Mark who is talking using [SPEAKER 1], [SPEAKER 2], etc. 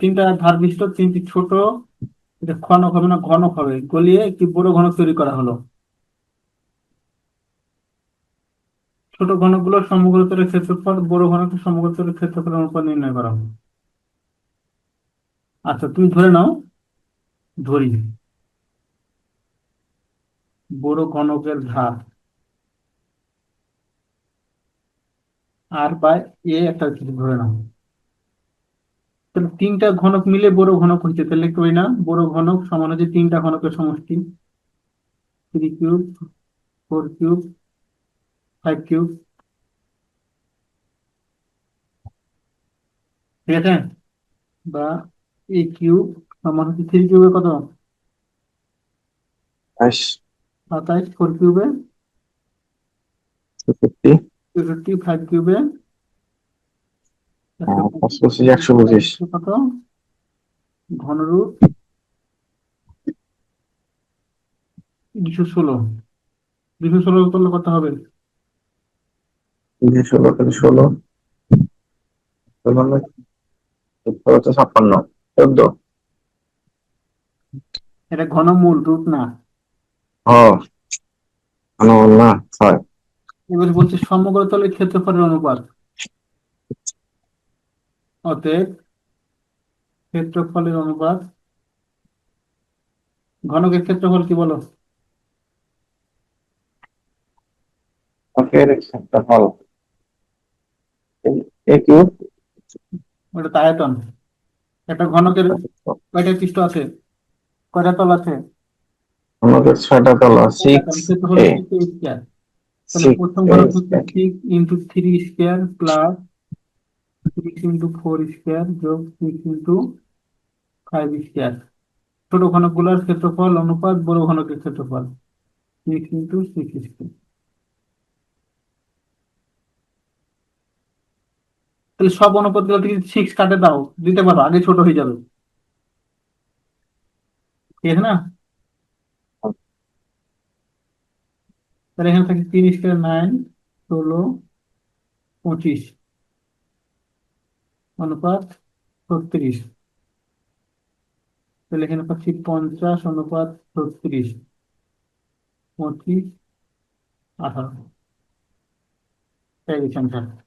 [SPEAKER 1] তিনটি
[SPEAKER 2] ধার বিশিষ্ট তিনটি ছোট। এটা হবে না ঘনক হবে। গলিয়ে একটি বড় ঘনক তৈরি করা হলো। ছোট ক্ষেত্রফল বড় ঘনকের ক্ষেত্রফলের অনুপাত নির্ণয় করা হবে আচ্ছা তুমি ধরে নাও। ধরি। বড় ঘনকের ধার। আর বাই এ একটা কিছু ধরে নাও। তাহলে তিনটা ঘনক মিলে বড় ঘনক হচ্ছে তাহলে লিখতে পারি না বড় ঘনক সমান হচ্ছে তিনটা ঘনকের সমষ্টি। Three cube four cube five cube ঠিক আছে? বা এ কিউব সমান হচ্ছে থ্রি কিউবে কত? সাতাইশ ফোর কিউবে ফাইভ কিউবে
[SPEAKER 1] পঁচিশ একশো পঁচিশ।
[SPEAKER 2] কত? দুশো ষোলো। দুশো ষোলো করলে কত হবে?
[SPEAKER 1] দুই ষোলো ষোলো। হচ্ছে? ছাপ্পান্ন। চোদ্দ।
[SPEAKER 2] এটা ঘনমূল রূপ না।
[SPEAKER 1] ও না ছয়।
[SPEAKER 2] এবার বলছে সমগ্র তলের ক্ষেত্রফলের অনুপাত। অতএব ক্ষেত্রফলের অনুপাত ঘনকের ক্ষেত্রফল কি বলো?
[SPEAKER 1] অঙ্কের একটা ফল এ কিউব
[SPEAKER 2] ওটা আয়তন। একটা ঘনকের কয়টা পৃষ্ঠ আছে? কয়টা তল আছে?
[SPEAKER 1] আমাদের ছয়টা তলা
[SPEAKER 2] ক্ষেত্রফল স্কয়ার তাহলে প্রথম ঘনক হচ্ছে six into three square plus six into four square যোগ সিক্স ইন্টু ফাইভ স্কয়ার ছোট ঘনকগুলোর ক্ষেত্রফল অনুপাত বড় ঘনকের ক্ষেত্রফল সিক্স ইন্টু সিক্স স্কয়ার তাহলে সব অনুপাতগুলো থেকে সিক্স কাটে দাও দিতে পারো আগে ছোট হয়ে যাবে। ঠিক না? তাহলে এখানে থাকে তিন স্কোয়ার নাইন ষোলো পঁচিশ। অনুপাত ছত্রিশ। তাহলে এখানে পাচ্ছি পঞ্চাশ, অনুপাত ছত্রিশ, পঁচিশ, আঠারো। এই answer।